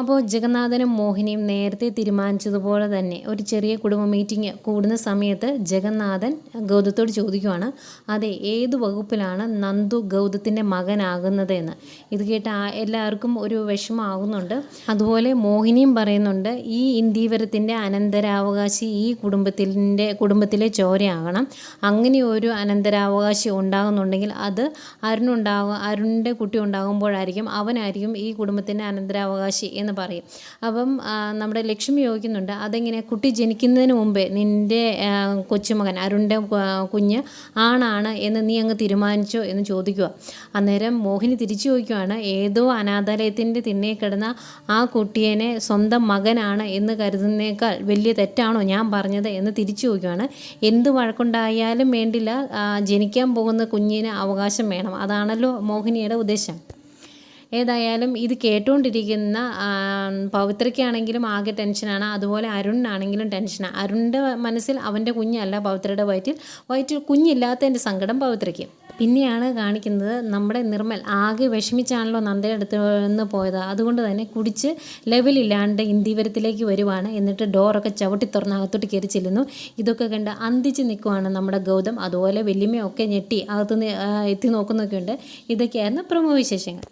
അപ്പോൾ ജഗന്നാഥനും മോഹിനിയും നേരത്തെ തീരുമാനിച്ചതുപോലെ തന്നെ ഒരു ചെറിയ കുടുംബ മീറ്റിംഗ് കൂടുന്ന സമയത്ത് ജഗന്നാഥൻ ഗൗതത്തോട് ചോദിക്കുവാണ് അതെ ഏത് വകുപ്പിലാണ് നന്ദു ഗൗതത്തിന്റെ മകനാകുന്നത് എന്ന്? ഇത് കേട്ട് എല്ലാവർക്കും ഒരു വിഷമമാകുന്നുണ്ട്. അതുപോലെ മോഹിനിയും പറയുന്നുണ്ട് ഈ ഇന്ദീവരത്തിന്റെ അനന്തരാവകാശി ഈ കുടുംബത്തിന്റെ കുടുംബത്തിലെ ചോരയാകണം. അങ്ങനെ ഒരു അനന്തരാവകാശി ഉണ്ടാകുന്നുണ്ടെങ്കിൽ അത് അരുണുണ്ടാകും അരുണിന്റെ കുട്ടി ഉണ്ടാകുമ്പോഴായിരിക്കും അവനായിരിക്കും ഈ കുടുംബത്തിന്റെ അനന്തരാവകാശി എന്ന് പറയും. അപ്പം നമ്മുടെ ലക്ഷ്മി ചോദിക്കുന്നുണ്ട് അതെങ്ങനെ? കുട്ടി ജനിക്കുന്നതിന് മുമ്പേ നിന്റെ കൊച്ചുമകൻ അരുണിന്റെ കുഞ്ഞ് ആണാണ് എന്ന് നീ അങ്ങ് തീരുമാനിച്ചോ എന്ന് ചോദിക്കുക. അന്നേരം മോഹിനി തിരിച്ചു ചോദിക്കുകയാണ് ഏതോ അനാഥാലയത്തിന്റെ തിന്നെ കിടന്ന ആ കുട്ടിയെ സ്വന്തം മകനാണ് എന്ന് കരുതുന്നേക്കാൾ വലിയ തെറ്റാണോ ഞാൻ പറഞ്ഞത്? എന്ന് തിരിച്ചു ചോദിക്കുകയാണ് എന്ത് വഴക്കുണ്ടായാലും വേണ്ടില്ല ജനിക്കാൻ പോകുന്ന കുഞ്ഞിന് അവകാശം വേണം. അതാണല്ലോ മോഹിനിയുടെ ഉദ്ദേശം. ഏതായാലും ഇത് കേട്ടുകൊണ്ടിരിക്കുന്ന പവിത്രയ്ക്കാണെങ്കിലും ആകെ ടെൻഷനാണ്. അതുപോലെ അരുണിനാണെങ്കിലും ടെൻഷനാണ് അരുണിന്റെ മനസ്സിൽ അവന്റെ കുഞ്ഞല്ല പവിത്രയുടെ വയറ്റിൽ. വയറ്റിൽ കുഞ്ഞില്ലാത്തതിന്റെ സങ്കടം പവിത്രയ്ക്ക്. പിന്നെയാണ് കാണിക്കുന്നത് നമ്മുടെ നിർമ്മൽ. ആകെ വിഷമിച്ചാണല്ലോ നന്ദയുടെ അടുത്ത് നിന്ന് പോയത്. അതുകൊണ്ട് തന്നെ കുടിച്ച് ലെവലില്ലാണ്ട് ഇന്ത്യവരത്തിലേക്ക് വരുവാണ്. എന്നിട്ട് ഡോറൊക്കെ ചവിട്ടി തുറന്ന് അകത്തോട്ട് കയറി ചെല്ലുന്നു. ഇതൊക്കെ കണ്ട് അന്തിച്ച് നിൽക്കുവാണ് നമ്മുടെ ഗൗതം. അതുപോലെ വല്യമ്മയൊക്കെ ഞെട്ടി അകത്തുനിന്ന് എത്തി നോക്കുന്നൊക്കെയുണ്ട് ഇതൊക്കെയായിരുന്നു പ്രമുഖ വിശേഷങ്ങൾ.